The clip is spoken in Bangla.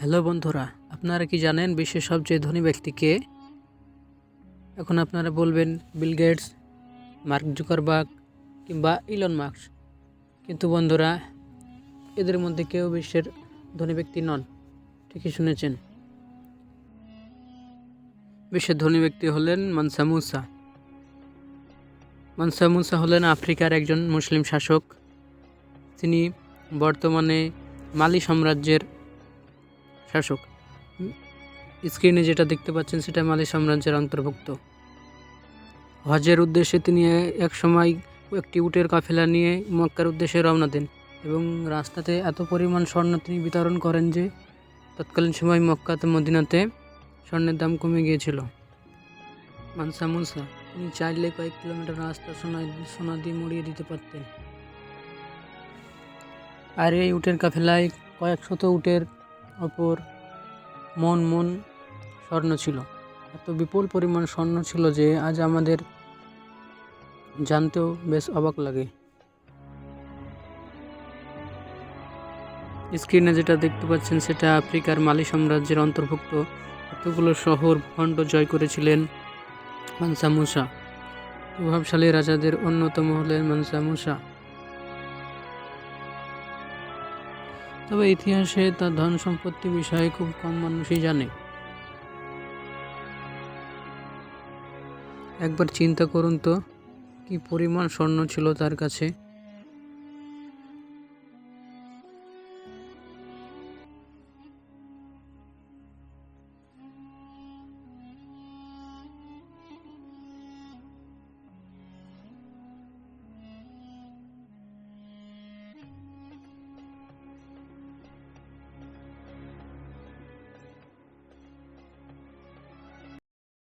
হ্যালো বন্ধুরা, আপনারা কি জানেন বিশ্বের সবচেয়ে ধনী ব্যক্তি কে এখন আপনারা বলবেন বিল গেটস, মার্ক জুকারবার্গ কিংবা ইলন মার্কস কিন্তু বন্ধুরা, এদের মধ্যে কেউ বিশ্বের ধনী ব্যক্তি নন, ঠিকই শুনেছেন। বিশ্বের ধনী ব্যক্তি হলেন মানসা মুসা। মানসা মুসা হলেন আফ্রিকার একজন মুসলিম শাসক। তিনি বর্তমানে মালি সাম্রাজ্যের শাসক স্ক্রিনে যেটা দেখতে পাচ্ছেন, সেটা মালি সাম্রাজ্যের অন্তর্ভুক্ত। হজের উদ্দেশ্যে তিনি এক সময় একটি উটের কাফেলা নিয়ে মক্কার উদ্দেশ্যে রওনা দেন এবং রাস্তাতে এত পরিমাণ স্বর্ণ তিনি বিতরণ করেন যে, তৎকালীন সময় মক্কাতে, মদিনাতে স্বর্ণের দাম কমে গিয়েছিল। মানসা মুনসা, তিনি চাইলে কয়েক কিলোমিটার রাস্তা সোনা সোনা দিয়ে মুড়িয়ে দিতে পারতেন। আর এই উটের কাফেলায় কয়েক শত উটের ওপর মন মন স্বর্ণ ছিল। এত বিপুল পরিমাণ স্বর্ণ ছিল যে আজ আমাদের জানতেও বেশ অবাক লাগে। স্ক্রিনে যেটা দেখতে পাচ্ছেন সেটা আফ্রিকার মালি সাম্রাজ্যের অন্তর্ভুক্ত। এতগুলো শহর ভূখণ্ড জয় করেছিলেন মানসা মুসা। প্রভাবশালী রাজাদের অন্যতম হলেন মানসা মুসা। তবে ইতিহাসে তার ধন সম্পত্তি বিষয়ে খুব কম মানুষই জানে। একবার চিন্তা করুন তো, কি পরিমাণ স্বর্ণ ছিল তার কাছে?